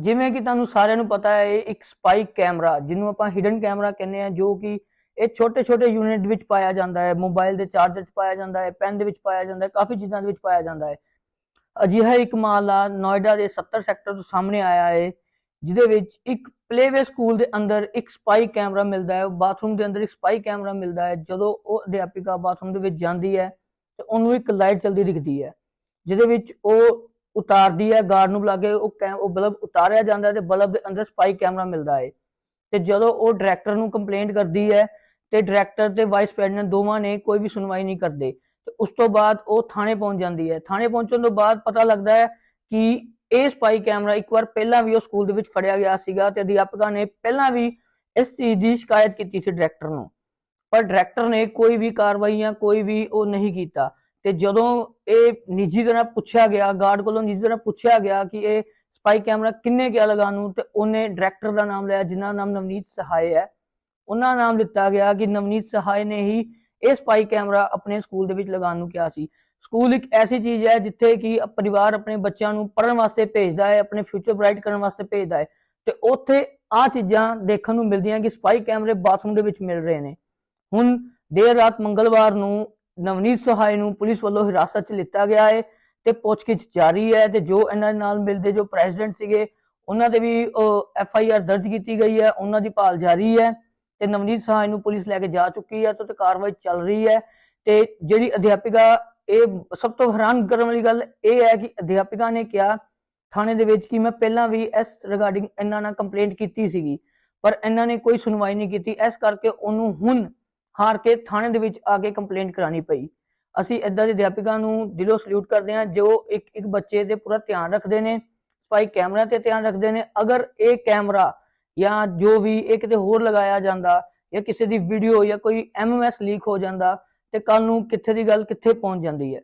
ਜਿਵੇਂ ਕਿ ਤੁਹਾਨੂੰ ਸਾਰਿਆਂ ਨੂੰ ਪਤਾ ਹੈ, ਇਹ ਇੱਕ ਸਪਾਈਕ ਕੈਮਰਾ ਜਿਹਨੂੰ ਆਪਾਂ ਹਿਡਨ ਕੈਮਰਾ ਕਹਿੰਦੇ ਆ ਜੋ ਕਿ ਇਹ ਛੋਟੇ ਛੋਟੇ ਯੂਨਿਟ ਵਿੱਚ ਪਾਇਆ ਜਾਂਦਾ ਹੈ ਮੋਬਾਈਲ ਦੇ ਚਾਰਜਰ 'ਚ ਪਾਇਆ ਜਾਂਦਾ ਹੈ ਪੈਨ ਦੇ ਵਿੱਚ ਪਾਇਆ ਜਾਂਦਾ ਹੈ, ਕਾਫੀ ਚੀਜ਼ਾਂ ਦੇ ਵਿੱਚ ਪਾਇਆ ਜਾਂਦਾ ਹੈ। ਅਜਿਹਾ ਇੱਕ ਮਾਮਲਾ ਨੋਇਡਾ ਦੇ 70 ਸੈਕਟਰ ਤੋਂ ਸਾਹਮਣੇ ਆਇਆ ਹੈ, ਜਿਹਦੇ ਵਿੱਚ ਇੱਕ ਪਲੇਵੇ ਸਕੂਲ ਦੇ ਅੰਦਰ ਇੱਕ ਸਪਾਈ ਕੈਮਰਾ ਮਿਲਦਾ ਹੈ ਬਾਥਰੂਮ ਦੇ ਅੰਦਰ ਇੱਕ ਸਪਾਈ ਕੈਮਰਾ ਮਿਲਦਾ ਹੈ, ਜਦੋਂ ਉਹ ਅਧਿਆਪਿਕਾ ਬਾਥਰੂਮ ਦੇ ਵਿੱਚ ਜਾਂਦੀ ਹੈ, ਤੇ ਉਹਨੂੰ ਇੱਕ ਲਾਈਟ ਚਲਦੀ ਦਿਖਦੀ ਹੈ, ਜਿਹਦੇ ਵਿੱਚ ਉਹ ਉਤਾਰਦੀ ਹੈ ਗਾਰਡ ਨੂੰ ਬੁਲਾ ਕੇ ਉਹ ਕੈ- ਉਹ ਬਲਬ ਉਤਾਰਿਆ ਜਾਂਦਾ ਹੈ ਤੇ ਬਲਬ ਦੇ ਅੰਦਰ ਸਪਾਈ ਕੈਮਰਾ ਮਿਲਦਾ ਹੈ। ਤੇ ਜਦੋਂ ਉਹ ਡਾਇਰੈਕਟਰ ਨੂੰ ਕੰਪਲੇਂਟ ਕਰਦੀ ਹੈ ਤੇ ਡਾਇਰੈਕਟਰ ਤੇ ਵਾਈਸ ਪ੍ਰੈਜ਼ੀਡੈਂਟ ਦੋਵਾਂ ਨੇ ਕੋਈ ਵੀ ਸੁਣਵਾਈ ਨਹੀਂ ਕਰਦੇ। ਤੇ ਉਸ ਤੋਂ ਬਾਅਦ ਉਹ ਥਾਣੇ ਪਹੁੰਚ ਜਾਂਦੀ ਹੈ। ਥਾਣੇ ਪਹੁੰਚਣ ਤੋਂ ਬਾਅਦ ਪਤਾ ਲੱਗਦਾ ਹੈ ਕਿ ਇਹ ਸਪਾਈ ਕੈਮਰਾ ਇੱਕ ਵਾਰ ਪਹਿਲਾਂ ਵੀ ਉਹ ਸਕੂਲ ਦੇ ਵਿੱਚ ਫੜਿਆ ਗਿਆ ਸੀਗਾ ਤੇ ਅਧਿਆਪਕਾਂ ਨੇ ਪਹਿਲਾਂ ਵੀ ਇਸ ਚੀਜ਼ ਦੀ ਸ਼ਿਕਾਇਤ ਕੀਤੀ ਸੀ ਡਾਇਰੈਕਟਰ ਨੂੰ। ਪਰ ਡਾਇਰੈਕਟਰ ਨੇ ਕੋਈ ਵੀ ਕਾਰਵਾਈ ਜਾਂ ਕੋਈ ਵੀ ਉਹ ਨਹੀਂ ਕੀਤਾ। ਤੇ ਜਦੋਂ ਇਹ ਨਿੱਜੀ ਤਰ੍ਹਾਂ ਪੁੱਛਿਆ ਗਿਆ ਗਾਰਡ ਕੋਲੋਂ ਨਿੱਜੀ ਤਰ੍ਹਾਂ ਪੁੱਛਿਆ ਗਿਆ ਕਿ ਇਹ ਸਪਾਈ ਕੈਮਰਾ ਕਿੰਨੇ ਕਿਹਾ ਲਗਾਉਣ ਨੂੰ ਤੇ ਉਹਨੇ ਡਾਇਰੈਕਟਰ ਦਾ ਨਾਮ ਲਿਆ, ਜਿਨ੍ਹਾਂ ਨਾਮ ਨਵਨੀਤ ਸਹਾਏ ਹੈ। ਉਹਨਾਂ ਦਾ ਨਾਮ ਲਿੱਤਾ ਗਿਆ ਕਿ ਨਵਨੀਤ ਸਹਾਏ ਨੇ ਹੀ ਇਹ ਸਪਾਈ ਕੈਮਰਾ ਆਪਣੇ ਸਕੂਲ ਦੇ ਵਿੱਚ ਲਗਾਉਣ ਨੂੰ ਕਿਹਾ ਸੀ। ਸਕੂਲ ਇੱਕ ਐਸੀ ਚੀਜ਼ ਹੈ ਜਿੱਥੇ ਕਿ ਪਰਿਵਾਰ ਆਪਣੇ ਬੱਚਿਆਂ ਨੂੰ ਪੜ੍ਹਨ ਵਾਸਤੇ ਭੇਜਦਾ ਹੈ, ਆਪਣੇ ਫਿਊਚਰ ਬ੍ਰਾਈਟ ਕਰਨ ਵਾਸਤੇ ਭੇਜਦਾ ਹੈ ਤੇ ਉੱਥੇ ਆ ਚੀਜ਼ਾਂ ਦੇਖਣ ਨੂੰ ਮਿਲਦੀਆਂ ਕਿ ਸਪਾਈ ਕੈਮਰੇ ਬਾਥਰੂਮ ਦੇ ਵਿੱਚ ਮਿਲ ਰਹੇ ਨੇ। ਹੁਣ ਦੇਰ ਰਾਤ ਮੰਗਲਵਾਰ ਨੂੰ ਨਵਨੀਤ ਸਹਾਇ ਨੂੰ ਪੁਲਿਸ ਵੱਲੋਂ ਹਿਰਾਸਤ 'ਚ ਲਿੱਤਾ ਗਿਆ ਹੈ ਤੇ ਪੁੱਛਗਿੱਛ ਜਾਰੀ ਹੈ ਤੇ ਜੋ ਇਹਨਾਂ ਦੇ ਨਾਲ ਮਿਲਦੇ ਜੋ ਪ੍ਰੈਜ਼ੀਡੈਂਟ ਸੀਗੇ, ਉਹਨਾਂ ਦੇ ਵੀ ਐਫ ਆਈ ਆਰ ਦਰਜ ਕੀਤੀ ਗਈ ਹੈ, ਉਹਨਾਂ ਦੀ ਭਾਲ ਜਾਰੀ ਹੈ ਤੇ ਨਵਨੀਤ ਸਹਾਇ ਨੂੰ ਪੁਲਿਸ ਲੈ ਕੇ ਜਾ ਚੁੱਕੀ ਹੈ ਤੇ ਕਾਰਵਾਈ ਚੱਲ ਰਹੀ ਹੈ ਤੇ ਜਿਹੜੀ ਅਧਿਆਪਿਕਾ, ਇਹ ਸਭ ਤੋਂ ਹੈਰਾਨ ਕਰਨ ਵਾਲੀ ਗੱਲ ਇਹ ਹੈ ਕਿ ਅਧਿਆਪਿਕਾ ਨੇ ਕਿਹਾ, ਥਾਣੇ ਦੇ ਵਿੱਚ ਕਿ ਮੈਂ ਪਹਿਲਾਂ ਵੀ ਇਸ ਰਿਗਾਰਡਿੰਗ ਇਹਨਾਂ ਨਾਲ ਕੰਪਲੇਂਟ ਕੀਤੀ ਸੀਗੀ, ਪਰ ਇਹਨਾਂ ਨੇ ਕੋਈ ਸੁਣਵਾਈ ਨਹੀਂ ਕੀਤੀ, ਇਸ ਕਰਕੇ ਉਹਨੂੰ ਹੁਣ ਹਾਰ ਕੇ ਥਾਣੇ ਦੇ ਵਿੱਚ ਆ ਕੇ ਕੰਪਲੇਂਟ ਕਰਾਣੀ ਪਈ। ਅਸੀਂ ਇਦਾਂ ਦੇ ਅਧਿਆਪਕਾਂ ਨੂੰ ਦਿਲੋਂ ਸਲੂਟ ਕਰਦੇ ਹਾਂ, ਜੋ ਇੱਕ ਇੱਕ ਬੱਚੇ ਦੇ ਪੂਰਾ ਧਿਆਨ ਰੱਖਦੇ ਨੇ ਸਪਾਈ ਕੈਮਰਾ ਤੇ ਧਿਆਨ ਰੱਖਦੇ ਨੇ। ਅਗਰ ਇਹ ਕੈਮਰਾ ਜਾਂ ਜੋ ਵੀ ਇਹ ਕਿਤੇ ਹੋਰ ਲਗਾਇਆ ਜਾਂਦਾ ਜਾਂ ਕਿਸੇ ਦੀ ਵੀਡੀਓ ਜਾਂ ਕੋਈ ਐਮਐਮਐਸ ਲੀਕ ਹੋ ਜਾਂਦਾ ਤੇ ਕੱਲ ਨੂੰ ਕਿੱਥੇ ਦੀ ਗੱਲ ਕਿੱਥੇ ਪਹੁੰਚ ਜਾਂਦੀ ਹੈ।